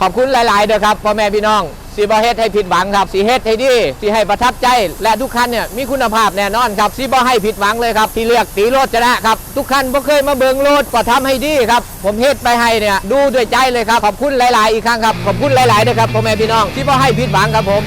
ขอบคุณหลายๆเด้อครับพ่อแม่พี่น้องสีบอเฮ็ดให้ผิดหวังครับสีเฮ็ดให้ดีสีให้ประทับใจ และทุกคันเนี่ยมีคุณภาพแน่นอนครับสีบอให้ผิดหวังเลยครับที่เลือกตีโรดชนะครับทุกคันบ่เคยมาเบิงโรดก็ทำให้ดีครับผมเฮ็ดไปให้เนี่ยดูด้วยใจเลยครับขอบคุณหลาย ๆ อีกครั้งครับขอบคุณหลายๆเด้อครับพ่อแม่พี่น้องสีบอให้ผิดหวังครับผม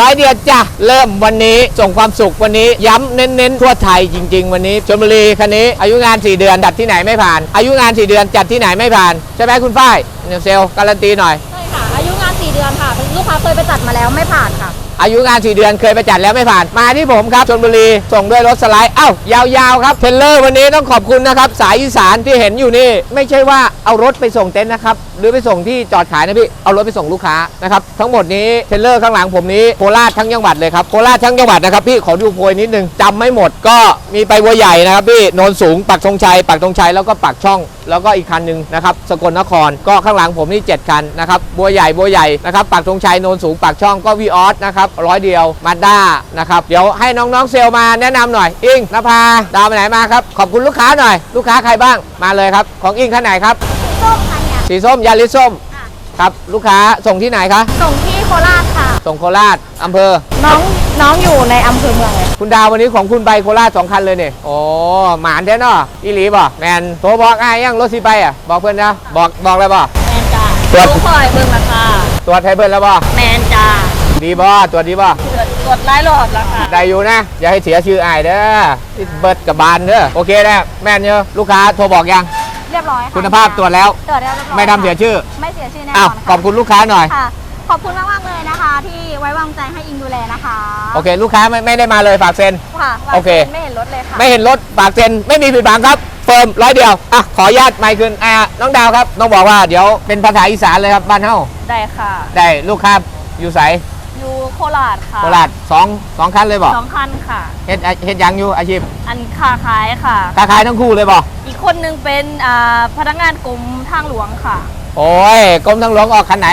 ร้อยเดียวจ้ะเริ่มวันนี้ส่งความสุขวันนี้ย้ำเน้นๆทั่วไทยจริง ๆ วันนี้ชลบุรีคันนี้ อายุงาน 4 เดือนจัดที่ไหนไม่ผ่าน อายุงาน 4 เดือนจัดที่ไหนไม่ผ่านใช่ไหมคุณฝ้ายเซลลการันตีหน่อย ใช่ค่ะ อายุงาน 4 เดือนค่ะ ลูกค้าเคยไปจัดมาแล้วไม่ผ่านค่ะ อายุงาน 4 เดือนเคยไปจัดแล้วไม่ผ่านมาที่ผมครับชลบุรีส่งด้วยรถสไลด์เอ้ายาวๆครับเทรลเลอร์วันนี้ต้องขอบคุณนะครับสายอีสานที่เห็นอยู่นี่ ไม่ใช่ว่าเอารถไปส่งเต็นท์นะครับหรือไปส่งที่จอดขายนะพี่เอารถไปส่งลูกค้านะครับทั้งหมดนี้เทรลเลอร์ข้างหลังผมนี้โคราชทั้งจังหวัดเลยครับโคราชทั้งจังหวัดนะครับพี่ขอดูโพยนิดนึงจำไม่หมดก็มีไปบัวใหญ่นะครับพี่โนนสูงปักธงชัยปักธงชัยแล้วก็ปักช่องแล้วก็อีกคันหนึ่งนะครับสกลนครก็ข้างหลังผมนี่ 7 คันนะครับบัวใหญ่บัวใหญ่นะครับปักธงชัยโนนสูงปักช่องก็วีออสนะครับร้อยเดียวมาด้านะครับเดี๋ยวให้น้องๆเซลล์มาแนะนำหน่อย อิงนภาดาวไปไหนมาครับขอบคุณลูกค้าหน่อย ลูกค้าใครบ้างมาเลยครับ ของอิงคันไหนครับส้มค่ะเนี่ยสีส้มยาลิสส้มค่ะครับลูกค้าส่งที่ไหนคะส่งที่โคราชค่ะ ส่งโคราชอำเภอ น้องน้องอยู่ในอำเภอเมืองเลย คุณดาววันนี้ของคุณไปโคราชสองคันเลยเนี่ยโอ้หมานแท้เนาะอีหลีบ่แมนโทรบอกอ้ายยังรถสิไปอะบอกเพื่อนนะบอกบอกเลยบ่ แมนจ้าตรวจ ลูกคอยเบิ่งราคาตรวจให้เพื่อนแล้วบ่แมนจ้าดีบ่ตรวจดีบ่กดไลค์โหลดแล้วค่ะได้อยู่นะ อย่าให้เสียชื่ออ้ายเด้อที่เบิดกับบานเด้อโอเคนะแม่นเยอะลูกค้าโทรบอกยัง เรียบร้อยค่ะคุณภาพตรวจแล้ว ตรวจแล้วเรียบร้อยไม่ทำเสียชื่อไม่เสียชื่อแน่นอ้าวอนขอบคุณลูกค้าหน่อย ค่ะข อบคุณมากมากๆเลยนะคะ ที่ไว้วางใจให้อิงดูแลนะคะโอเค ลูกค้าไม่ไม่ได้มาเลยฝากเซ็น ค่ะโอเค ไม่เห็นรถเลยค่ะ ไม่เห็นรถฝากเซ็นไม่มีผิดบังครับ เฟิร์มร้อยเดียวอะขออนุญาตไมค์คืนอ่าน้องดาวครับต้องบอกว่าเดี๋ยวเป็นภาษาอีสานเลยครับบ้านเฮาได้ค่ะ ได้ลูกค้าอยู่ใสอยู่โคราชค่ะโคราชสองสองคันเลยบ่สองคันค่ะเฮ็ดเฮ็ดหยังอยู่อาชีพ อันค้าขายค่ะค้าขายทั้งคู่เลยบ่อีกคนนึงเป็นอ่าพนักงานกรมทางหลวงค่ะ โอ้ยกรมทางหลวงออกคันไหน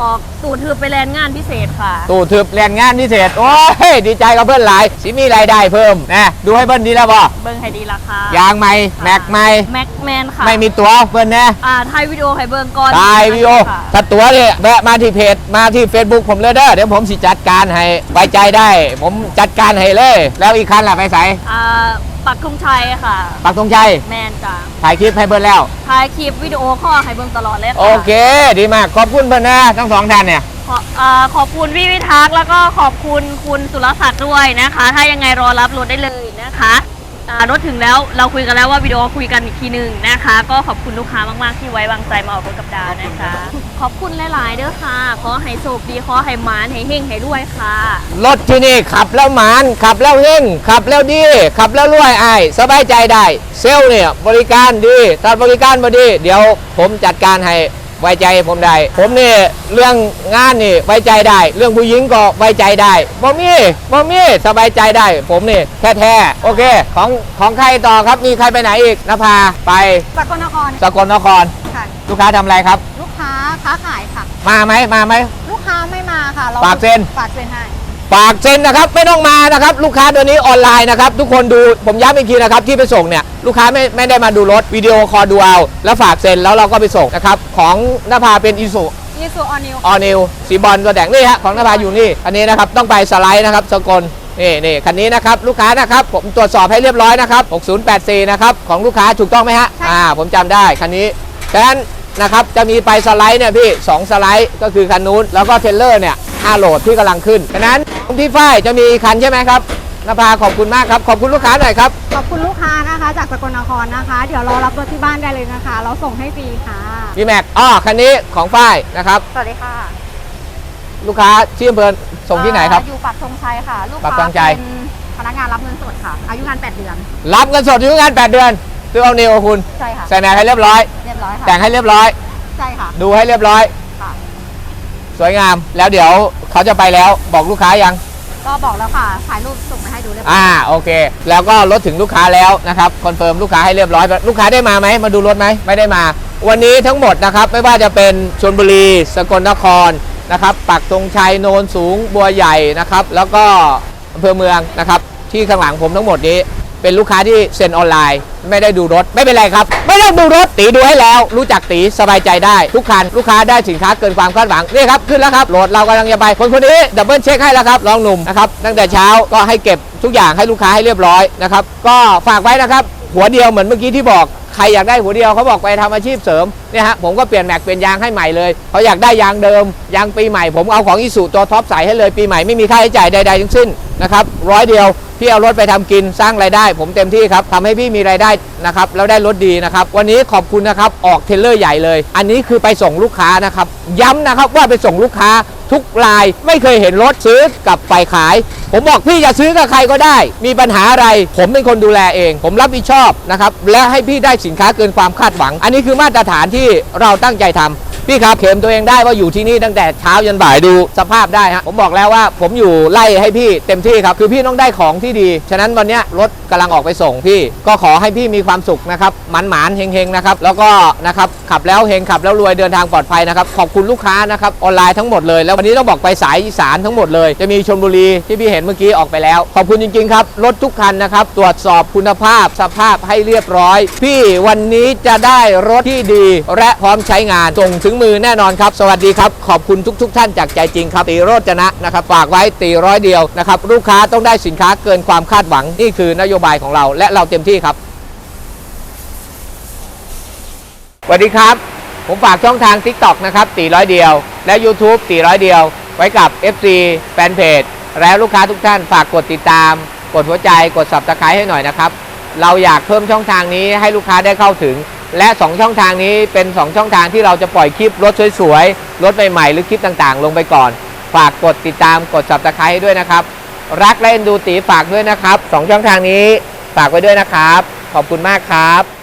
ออกตูดถือไปแลนงานพิเศษค่ะ ตู่ทึบแรงงานพิเศษ โอ้ย ดีใจกับเพื่อนหลายสิมีรายได้เพิ่มนะดูให้เพื่อนดีแล้วบ่เบิ้งให้ดีราคายางใหม่แม็กใหม่แม็กแมนค่ะไม่มีตัวเพื่อนนะอ่าถ่ายวิดีโอให้เบิ้งก่อนถ่ายวิดีโอค่ะถ้าตัวเนี่ยแวะมาที่เพจมาที่ Facebook ผมเลยเด้อเดี๋ยวผมสิจัดการให้ไว้ใจได้ ผมจัดการให้เลย แล้วอีกคันล่ะไปใส่อ่า ปักธงชัยค่ะ ปักธงชัยแมนจ้ะถ่ายคลิปให้เพื่อนแล้ว ถ่ายคลิปวิดีโอข้อให้เบิ้งตลอดเลยค่ะโอเค ดีมาก ขอบคุณเพื่อนนะทั้งสองท่านเนี่ย ขออ่าขอบคุณพี่วิทักษ์แล้วก็ขอบคุณคุณสุรศักดิ์ด้วยนะคะ ถ้ายังไงรอรับรถได้เลยนะคะอ่า รถถึงแล้วเราคุยกันแล้วว่าวิดีโอคุยกันอีกทีหนึ่งนะคะ ก็ขอบคุณลูกค้ามากๆ ที่ไว้วางใจมาออกรถกับดาวนะคะ ขอบคุณหลายๆเด้อค่ะ ขอให้โชคดีขอให้หมานให้เฮงให้ด้วยค่ะ รถที่นี่ขับแล้วหมานขับแล้วเฮงขับแล้วดีขับแล้วรวยไอายสบายใจได้ เซลล์เนี่ยบริการดีถ้าบริการบ่ดี เดี๋ยวผมจัดการให้ ไว้ใจผมได้ ผมนี่เรื่องงานนี่ไว้ใจได้ เรื่องผู้หญิงก็ไว้ใจได้บ่มีบ่มีสบายใจได้ ผมนี่แท้ๆโอเค ของของใครต่อครับมีใครไปไหนอีกนภาไปสกลนครสกลนครค่ะลูกค้าทำอะไรครับ ลูกค้าค้าขายค่ะ มาไหมมาไหมลูกค้าไม่มาค่ะเราฝากเซ็นฝากเซ็นให้ ฝากเซ็นนะครับไม่ต้องมานะครับลูกค้าตัวนี้ออนไลน์นะครับทุกคนดูผมย้ำอีกทีนะครับที่ไปส่งเนี่ยลูกค้าไม่ไม่ได้มาดูรถวิดีโอคอลดูเอาแล้วฝากเซ็นแล้วเราก็ไปส่งนะครับของนภาเป็นอีสุยีสุออนิวออนิวสีบอลตัวแดงนี่ฮะของนภาอยู่นี่อันนี้นะครับต้องไปสไลด์นะครับสกลนี่นี่คันนี้นะครับลูกค้านะครับผมตรวจสอบให้เรียบร้อยนะครับ 6084 นะครับของลูกค้าถูกต้องไหมฮะอ่าผมจำได้คันนี้ฉะนั้นนะครับจะมีไปสไลด์เนี่ยพี่สองสไลด์ก็คือคันนู้นแล้วก็เทรลเลอร์เนี่ย 5โหลดที่กำลังขึ้นฉะนั้นพี่ฝ้ายจะมีอีกคันใช่ไหมครับนภาขอบคุณมากครับขอบคุณลูกค้าหน่อยครับขอบคุณลูกค้านะคะ จากสกลนครนะคะ เดี๋ยวรอรับรถที่บ้านได้เลยนะคะ เราส่งให้ฟรีค่ะพี่แม็กอ๋อคันนี้ของฝ้ายนะครับสวัสดีค่ะ ลูกค้าที่อำเภอส่งที่ไหนครับอยู่ปักธงชัยค่ะ ลูกปักค้าธงชัยเป็นพนักงานรับเงินสดค่ะ อายุงาน 8 เดือน รับเงินสดอยู่งาน 8 เดือนซื้อเอานิวคุณใช่ค่ะใส่แม็กให้เรียบร้อยเรียบร้อยค่ะแต่งให้เรียบร้อยใช่ค่ะดูให้เรียบร้อยค่ะ สวยงามแล้วเดี๋ยวเขาจะไปแล้วบอกลูกค้ายัง ก็บอกแล้วค่ะถ่ายรูปส่งมาให้ดูเรียบร้อยอ่าโอเค แล้วก็รถถึงลูกค้าแล้วนะครับคอนเฟิร์มลูกค้าให้เรียบร้อย ลูกค้าได้มาไหมมาดูรถไหมไม่ได้มา วันนี้ทั้งหมดนะครับไม่ว่าจะเป็นชลบุรี สกลนครนะครับปักธงชัยโนนสูงบัวใหญ่นะครับ แล้วก็อำเภอเมืองนะครับ ที่ข้างหลังผมทั้งหมดนี้ เป็นลูกค้าที่เซ็นออนไลน์ ไม่ได้ดูรถ ไม่เป็นไรครับ ไม่ต้องดูรถตีดูให้แล้ว รู้จักตีสบายใจได้ ทุกคันลูกค้าได้สินค้าเกินความคาดหวังนี่ครับขึ้นแล้วครับโหลดเรากำลังจะไปคนคนนี้ดับเบิลเช็คให้แล้วครับลองหนุ่มนะครับตั้งแต่เช้าก็ให้เก็บทุกอย่างให้ลูกค้าให้เรียบร้อยนะครับก็ฝากไว้นะครับหัวเดียวเหมือนเมื่อกี้ที่บอกใครอยากได้หัวเดียวเขาบอกไปทำอาชีพเสริมเนี่ยฮะผมก็เปลี่ยนแม็กเปลี่ยนยางให้ใหม่เลยเขาอยากได้ยางเดิมยางปีใหม่ผมเอาของอีสุตัวท็อปใส่ให้เลยปีใหม่ไม่มีค่าใช้จ่ายใดๆทั้งสิ้น นะครับร้อยเดียวพี่เอารถไปทำกินสร้างรายได้ ผมเต็มที่ครับทำให้พี่มีรายได้นะครับแล้วได้รถดีนะครับ วันนี้ขอบคุณนะครับออกเทเลอร์ใหญ่เลย อันนี้คือไปส่งลูกค้านะครับ ย้ำนะครับว่าไปส่งลูกค้าทุกรายไม่เคยเห็นรถซื้อกับฝ่ายขาย ผมบอกพี่จะซื้อกับใครก็ได้ มีปัญหาอะไร ผมเป็นคนดูแลเอง ผมรับผิดชอบนะครับและให้พี่ได้สินค้าเกินความคาดหวัง อันนี้คือมาตรฐานที่เราตั้งใจทำ พี่ครับเข็มตัวเองได้ว่าอยู่ที่นี่ตั้งแต่เช้ายันบ่ายดูสภาพได้ฮะผมบอกแล้วว่าผมอยู่ไล่ให้พี่เต็มที่ครับคือพี่ต้องได้ของที่ดี ฉะนั้นวันนี้รถกำลังออกไปส่งพี่ ก็ขอให้พี่มีความสุขนะครับหมันหมานเฮงๆนะครับแล้วก็นะครับขับแล้วเฮงขับแล้วรวยเดินทางปลอดภัยนะครับขอบคุณลูกค้านะครับออนไลน์ทั้งหมดเลยแล้ววันนี้ต้องบอกไปสายอีสานทั้งหมดเลย จะมีชลบุรีที่พี่เห็นเมื่อกี้ออกไปแล้ว ขอบคุณจริงๆครับรถทุกคันนะครับตรวจสอบคุณภาพสภาพให้เรียบร้อย พี่วันนี้จะได้รถที่ดีและพร้อมใช้งานส่งถึงมือแน่นอนครับ สวัสดีครับ ขอบคุณทุกๆท่านจากใจจริงครับตีโรจนะนะครับฝากไว้ตีร้อยเดียวนะครับลูกค้าต้องได้สินค้าเกินความคาดหวังนี่คือนโยบายของเรา และเราเต็มที่ครับสวัสดีครับ ผมฝากช่องทาง TikTok นะครับตีร้อยเดียว และ YouTube ตีร้อยเดียว ไว้กับ FC แฟนเพจแล้วลูกค้าทุกท่านฝากกดติดตาม กดหัวใจกด Subscribe ให้หน่อยนะครับ เราอยากเพิ่มช่องทางนี้ให้ลูกค้าได้เข้าถึง และ 2 ช่องทางนี้เป็น 2 ช่องทางที่เราจะปล่อยคลิปรถสวยๆ รถใหม่ๆ หรือคลิปต่างๆ ลงไปก่อน ฝากกดติดตามกด Subscribe ให้ด้วยนะครับ รักและเอ็นดูตีฝากด้วยนะครับ 2 ช่องทางนี้ฝากไว้ด้วยนะครับ ขอบคุณมากครับ